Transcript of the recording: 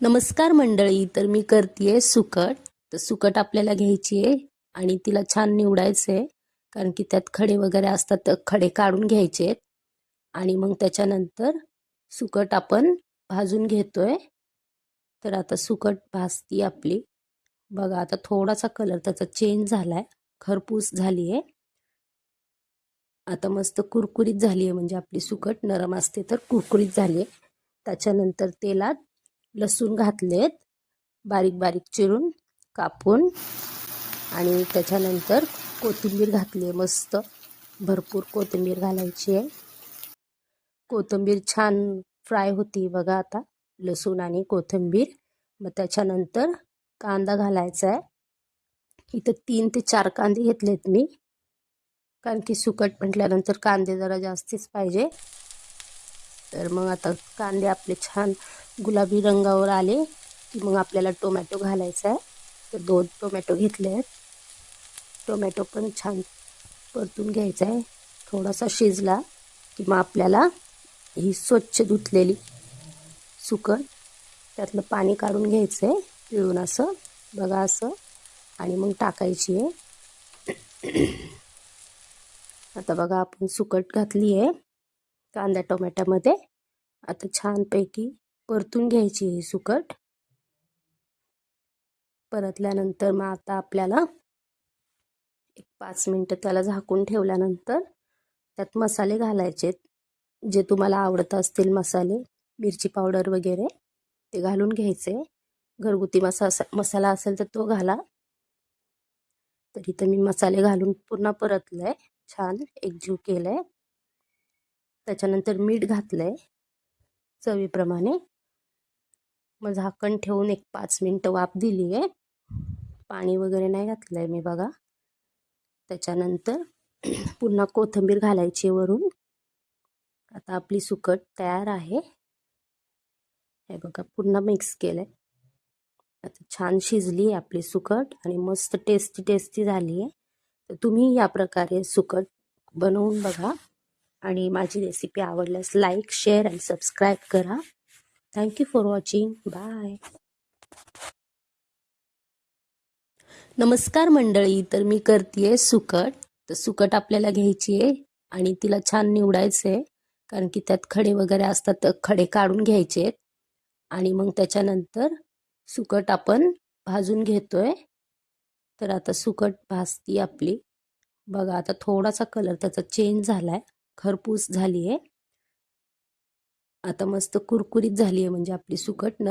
नमस्कार मंडळी तर मी करते सुकट. तर सुकट आपल्याला घ्यायची आहे आणि तिला छान निवडायचं आहे कारण की त्यात खडे वगैरे असतात तर खडे काढून घ्यायचे आहेत आणि मग त्याच्यानंतर सुकट आपण भाजून घेतोय. तर आता सुकट भाजती आपली. बघा आता थोडासा कलर त्याचा चेंज झालाय. खरपूस झाली आहे आता मस्त कुरकुरीत झाली आहे म्हणजे आपली सुकट नरम असते तर कुरकुरीत झाली आहे त्याच्यानंतर तेलात लसूण घातलेत. बारीक बारीक चिरून कापून आणि त्याच्यानंतर कोथिंबीर घातली आहे मस्त. भरपूर कोथिंबीर घालायची आहे. कोथिंबीर छान फ्राय होती बघा आता लसूण आणि कोथिंबीर. मग त्याच्यानंतर कांदा घालायचा आहे. इथं तीन ते चार कांदे घेतलेत मी. कारण की सुकट म्हटल्यानंतर कांदे जरा जास्तीच पाहिजे. तर मग आता कांदे आपले छान गुलाबी रंगावर आले की मग आपल्याला टोमॅटो घालायचा आहे. तर दोन टोमॅटो घेतले आहेत. टोमॅटो पण छान परतून घ्यायचा आहे. थोडासा शिजला की मग आपल्याला ही स्वच्छ धुतलेली सुकट त्यातलं पाणी काढून घ्यायचं आहे पिळून असं. बघा असं. आणि मग टाकायची आहे. आता बघा आपण सुकट घातली आहे. कांदा टोमॅटोमध्ये. आता छानपैकी परतून घ्यायची ही सुकट. परतल्यानंतर मग आता आपल्याला एक पाच मिनटं त्याला झाकून ठेवल्यानंतर त्यात मसाले घालायचे जे तुम्हाला आवडत असतील मसाले मिरची पावडर वगैरे ते घालून घ्यायचे. घरगुती मसा मसाला असेल तर तो घाला. तर इथं मी मसाले घालून पुन्हा परतलं आहे छान एकजीव केलं आहे त्याच्यानंतर मीठ घातलं आहे चवीप्रमाणे मग झाकण ठेवून एक पाच मिनटं वाफ दिली आहे पाणी वगैरे नाही घातलं आहे मी बघा. त्याच्यानंतर पुन्हा कोथिंबीर घालायची वरून. आता आपली सुकट तयार आहे. हे बघा पुन्हा मिक्स केलं आहे आता छान शिजली आहे आपली सुकट आणि मस्त टेस्टी टेस्टी झाली आहे तर तुम्ही या प्रकारे सुकट बनवून बघा. आणि माझी रेसिपी आवडल्यास लाईक शेअर आणि सबस्क्राईब करा. Thank you for watching bye नमस्कार मंडळी तर मी करते सुकट. तर सुकट आपल्याला घ्यायची आहे आणि तिला छान निवडायचं आहे कारण की त्यात खडे वगैरे असतात तर खडे काढून घ्यायचे आहेत आणि मग त्याच्यानंतर सुकट आपण भाजून घेतोय. तर आता सुकट भाजती आपली. बघा आता थोडासा कलर त्याचा चेंज झालाय. खरपूस झाली आहे आता मस्त कुरकुरीत झाली आहे म्हणजे आपली सुकट नर